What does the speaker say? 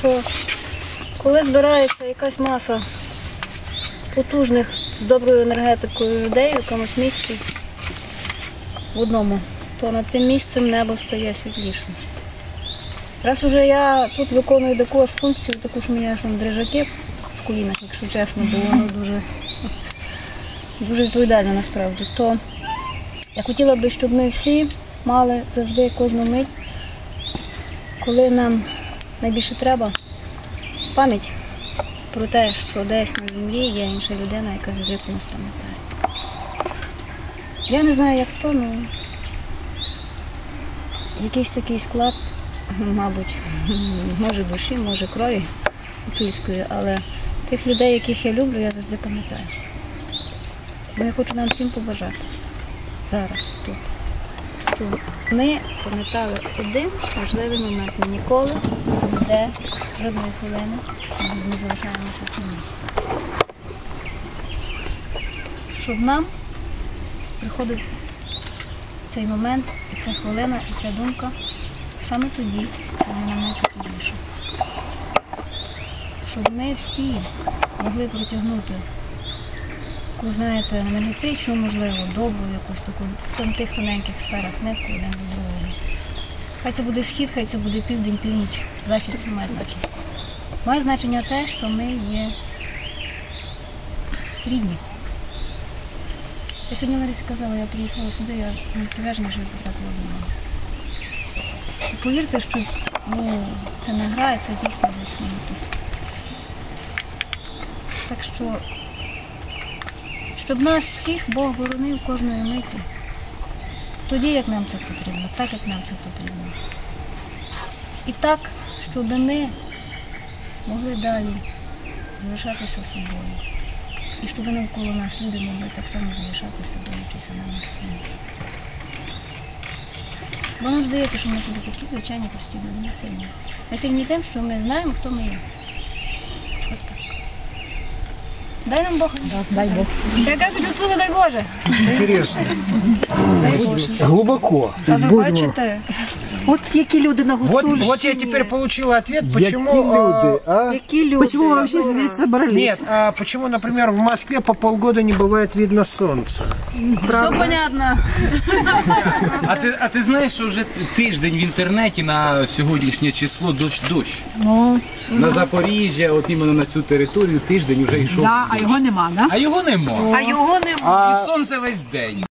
що коли збирається якась маса потужних з доброю енергетикою людей в якомусь місці в одному, то над тим місцем небо стає світлішим. Раз уже я тут виконую таку ж функцію, таку ж мені аж дрижаки в колінах, якщо чесно, бо воно дуже, дуже відповідально насправді, то я хотіла би, щоб ми всі мали завжди кожну мить, коли нам найбільше треба, пам'ять про те, що десь на землі є інша людина, яка завжди про нас пам'ятає. Я не знаю, як то, ну якийсь такий склад, мабуть, може душі, може крові гуцульської, але тих людей, яких я люблю, я завжди пам'ятаю. Бо я хочу нам всім побажати зараз тут. Щоб ми пам'ятали один важливий момент. Ніколи ніде жодної хвилини не залишаємося самі. Щоб нам приходив цей момент, і ця хвилина, і ця думка саме тоді, коли нам найпотрібніше. Щоб ми всі могли протягнути таку, знаєте, енергетичну, можливо, добру, якусь таку в тих тоненьких сферах нитку один до другого. Хай це буде схід, хай це буде південь, північ, захід, це має значення. Має значення те, що ми є рідні. Я сьогодні Ларисі казала, я приїхала сюди, я не прив'яжена, що я мене. І повірте, що ну, це не гра, це дійсно десь воно тут. Так що щоб нас всіх Бог боронив кожної миті. Тоді, як нам це потрібно, так, як нам це потрібно. І так, щоб ми могли далі залишатися собою. І щоб навколо нас люди могли так само залишатися, боючися на нас самих. Бо нам здається, що ми собі такі звичайні прості люди, не сильні. Ми сильні тим, що ми знаємо, хто ми є. От так. Дай нам Бог. Дай Бог. Я кажу, Людмила, дай Боже. Интересно. Дай Глубоко. А ви бачите, От які люди на Вот, Гуцульщині. вот я теперь получил ответ, Які почему... люди, а? Які люди. Почему вы вообще здесь собрались? Нет, а почему, например, в Москве по полгода не бывает видно солнца? А ти, а ти знаєш, що вже тиждень в інтернеті на сьогоднішнє число дощ дощ? Ну, На Запоріжжя, от іменно на цю територію тиждень вже йшов. да, а його нема, да? А його нема. А його нема. І сонце весь день.